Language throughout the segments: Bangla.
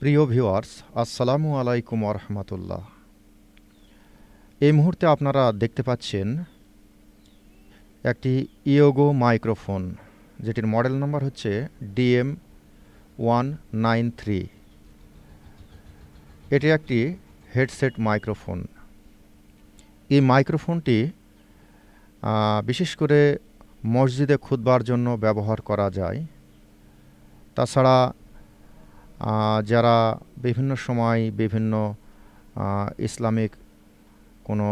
প্রিয় ভিউয়ার্স, আসসালামু আলাইকুম রহমতুল্লাহ। এই মুহূর্তে আপনারা দেখতে পাচ্ছেন একটি ইয়োগো মাইক্রোফোন যেটির মডেল নাম্বার হচ্ছে ডিএম ওয়ান নাইন থ্রি এটি একটি হেডসেট মাইক্রোফোন এই মাইক্রোফোনটি বিশেষ করে মসজিদে খুদবার জন্য ব্যবহার করা যায়। তাছাড়া যারা বিভিন্ন সময় বিভিন্ন ইসলামিক কোনো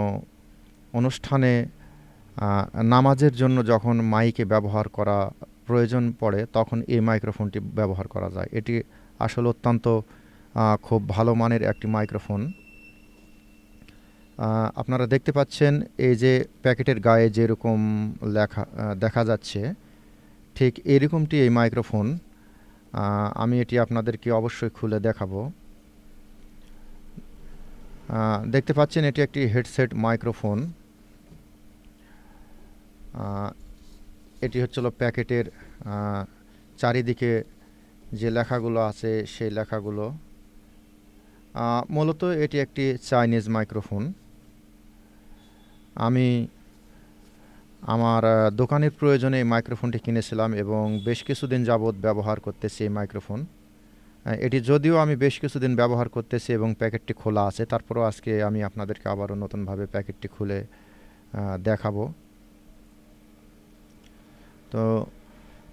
অনুষ্ঠানে নামাজের জন্য যখন মাইকে ব্যবহার করা প্রয়োজন পড়ে, তখন এই মাইক্রোফোনটি ব্যবহার করা যায়। এটি আসলে অত্যন্ত খুব ভালো মানের একটি মাইক্রোফোন। আপনারা দেখতে পাচ্ছেন এই যে প্যাকেটের গায়ে যেরকম লেখা দেখা যাচ্ছে, ঠিক এরকমটি এই মাইক্রোফোন আমি এটি আপনাদেরকে অবশ্যই খুলে দেখাবো। দেখতে পাচ্ছেন এটি একটি হেডসেট মাইক্রোফোন। এটি হচ্ছিল প্যাকেটের চারিদিকে যে লেখাগুলো আছে সেই লেখাগুলো। মূলত এটি একটি চাইনিজ মাইক্রোফোন। আমি আমার দোকানের প্রয়োজনে এই মাইক্রোফোনটি কিনেছিলাম এবং বেশ কিছুদিন যাবৎ ব্যবহার করতেছি এই মাইক্রোফোন এটি যদিও আমি বেশ কিছুদিন ব্যবহার করতেছি এবং প্যাকেটটি খোলা আছে, তারপরও আজকে আমি আপনাদেরকে আবারও নতুনভাবে প্যাকেটটি খুলে দেখাবো। তো,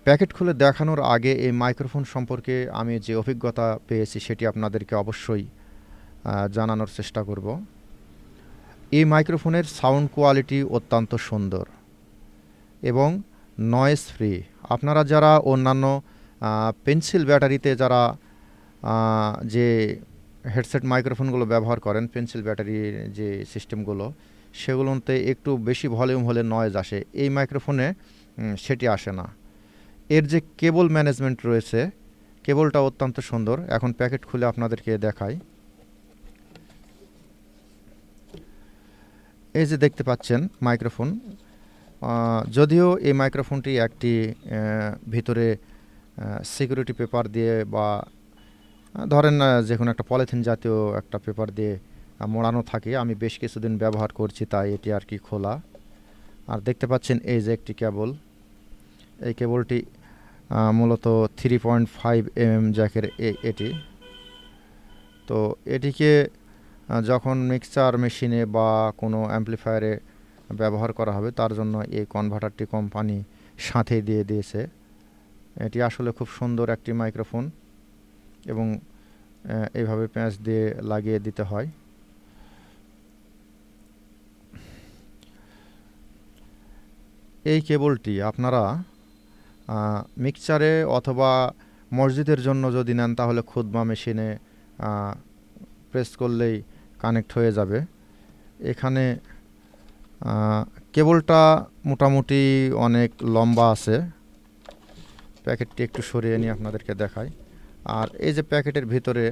প্যাকেট খুলে দেখানোর আগে এই মাইক্রোফোন সম্পর্কে আমি যে অভিজ্ঞতা পেয়েছি সেটি আপনাদেরকে অবশ্যই জানানোর চেষ্টা করব। এই মাইক্রোফোনের সাউন্ড কোয়ালিটি অত্যন্ত সুন্দর। এবং নয়েজ ফ্রি আপনারা যারা অন্যান্য পেন্সিল ব্যাটারিতে যারা যে হেডসেট মাইক্রোফোনগুলো ব্যবহার করেন পেন্সিল ব্যাটারির যে সিস্টেমগুলো সেগুলোতে একটু বেশি ভলিউম হলে নয়েজ আসে। এই মাইক্রোফোনে সেটি আসে না। এর যে কেবল ম্যানেজমেন্ট রয়েছে কেবলটা অত্যন্ত সুন্দর। এখন প্যাকেট খুলে আপনাদেরকে দেখাই। এই যে দেখতে পাচ্ছেন মাইক্রোফোন যদিও এই মাইক্রোফোনটি একটি ভিতরে সিকিউরিটি পেপার দিয়ে বা ধরেন যে কোনো একটা পলিথিন জাতীয় একটা পেপার দিয়ে মোড়ানো থাকে, আমি বেশ কিছুদিন ব্যবহার করছি তাই এটি আর কি খোলা। আর দেখতে পাচ্ছেন এই যে একটি কেবল। এই কেবলটি মূলত three point five M M জ্যাকের এটি। তো এটিকে যখন মিক্সচার মেশিনে বা কোনো অ্যাম্পলিফায়ারে ব্যবহার করা হবে, তার জন্য এই কনভার্টারটি কোম্পানি সাথে দিয়ে দিয়েছে। এটি আসলে খুব সুন্দর একটি মাইক্রোফোন এবং এইভাবে প্যাঁচ দিয়ে লাগিয়ে দিতে হয়। এই কেবলটি আপনারা মিক্সচারে অথবা মসজিদের জন্য যদি নেন, তাহলে খুদমা মেশিনে প্রেস করলেই কানেক্ট হয়ে যাবে। এখানে কেবলটা মোটামুটি অনেক লম্বা আছে। প্যাকেটটি একটু সরিয়ে নিয়ে আপনাদেরকে দেখাই। আর এই যে প্যাকেটের ভিতরে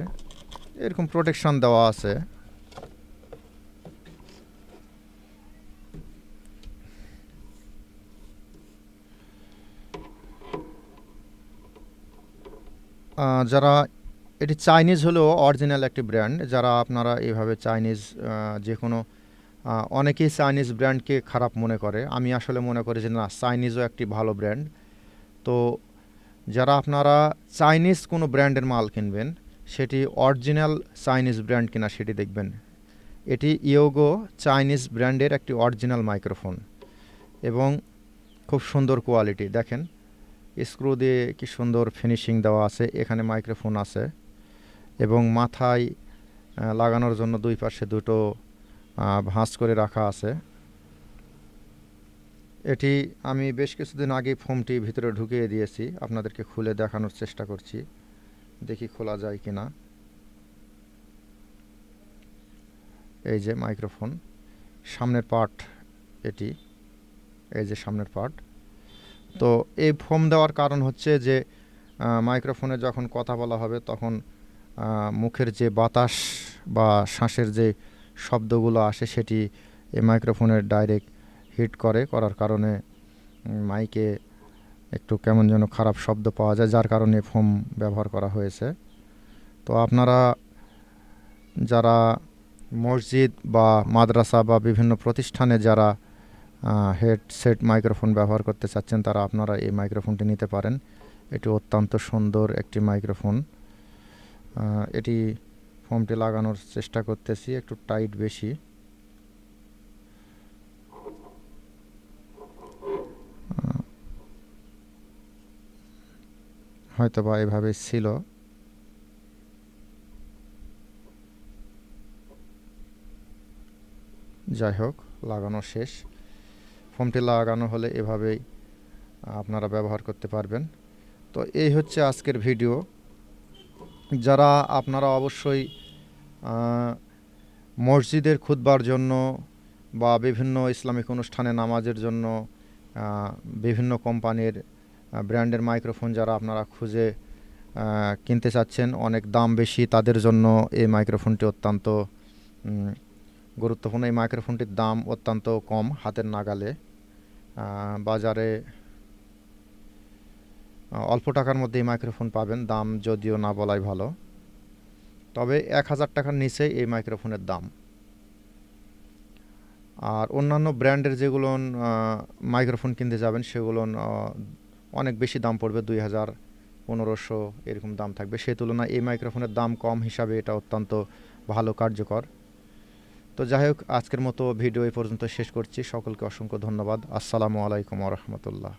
এরকম প্রোটেকশন দেওয়া আছে। যারা এটি চাইনিজ হলেও অরিজিনাল একটি ব্র্যান্ড যারা আপনারা এভাবে চাইনিজ যে কোনো অনেকেই চাইনিজ ব্র্যান্ডকে খারাপ মনে করে। আমি আসলে মনে করি যে, না চাইনিজও একটি ভালো ব্র্যান্ড তো যারা আপনারা চাইনিজ কোনো ব্র্যান্ডের মাল কিনবেন, সেটি অরিজিনাল চাইনিজ ব্র্যান্ড কিনা সেটি দেখবেন। এটি ইয়োগো চাইনিজ ব্র্যান্ডের একটি অরিজিনাল মাইক্রোফোন এবং খুব সুন্দর কোয়ালিটি দেখেন স্ক্রু দিয়ে কি সুন্দর ফিনিশিং দেওয়া আছে, এখানে মাইক্রোফোন আছে এবং মাথায় লাগানোর জন্য দুই পাশে দুটো ভাঁজ করে রাখা আছে। এটি আমি বেশ কিছুদিন আগে ফোমটি ভিতরে ঢুকিয়ে দিয়েছি। আপনাদেরকে খুলে দেখানোর চেষ্টা করছি। দেখি খোলা যায় কি না এই যে মাইক্রোফোন, সামনের পার্ট এটি। এই যে সামনের পার্ট। তো এই ফোম দেওয়ার কারণ হচ্ছে যে মাইক্রোফোনে যখন কথা বলা হবে তখন মুখের যে বাতাস বা শ্বাসের যে শব্দগুলো আসে সেটি এই মাইক্রোফোনের ডাইরেক্ট হিট করে, করার কারণে মাইকে একটু কেমন যেন খারাপ শব্দ পাওয়া যায়, যার কারণে ফোম ব্যবহার করা হয়েছে। তো আপনারা যারা মসজিদ বা মাদ্রাসা বা বিভিন্ন প্রতিষ্ঠানে যারা হেডসেট মাইক্রোফোন ব্যবহার করতে চাচ্ছেন, তারা আপনারা এই মাইক্রোফোনটি নিতে পারেন। এটি অত্যন্ত সুন্দর একটি মাইক্রোফোন। এটি ফোমটি লাগানোর চেষ্টা করতেছি, একটু টাইট বেশি। হয়তো বা এভাবে ছিল। যাই হোক, লাগানো শেষ। ফোমটি লাগানো হলে এভাবেই আপনারা ব্যবহার করতে পারবেন। তো এই হচ্ছে আজকের ভিডিও। যারা আপনারা অবশ্যই মসজিদের খুতবার জন্য বা বিভিন্ন ইসলামিক অনুষ্ঠানে নামাজের জন্য বিভিন্ন কোম্পানির ব্র্যান্ডের মাইক্রোফোন যারা আপনারা খুঁজে কিনতে চাচ্ছেন, অনেক দাম বেশি, তাদের জন্য এই মাইক্রোফোনটি অত্যন্ত গুরুত্বপূর্ণ। এই মাইক্রোফোনটির দাম অত্যন্ত কম হাতের নাগালে। বাজারে অল্প টাকার মধ্যে এই মাইক্রোফোন পাবেন। দাম যদিও না বলাই ভালো। তবে এক হাজার টাকার নিচে এই মাইক্রোফোনের দাম। আর অন্যান্য ব্র্যান্ডের যেগুলো মাইক্রোফোন কিনতে যাবেন, সেগুলো অনেক বেশি দাম পড়বে, দুই হাজার পনেরোশো এরকম দাম থাকবে। সেই তুলনায় এই মাইক্রোফোনের দাম কম হিসাবে এটা অত্যন্ত ভালো, কার্যকর। তো যাই হোক, আজকের মতো ভিডিও এই পর্যন্ত শেষ করছি। সকলকে অসংখ্য ধন্যবাদ। আসসালামু আলাইকুম রহমতুল্লাহ।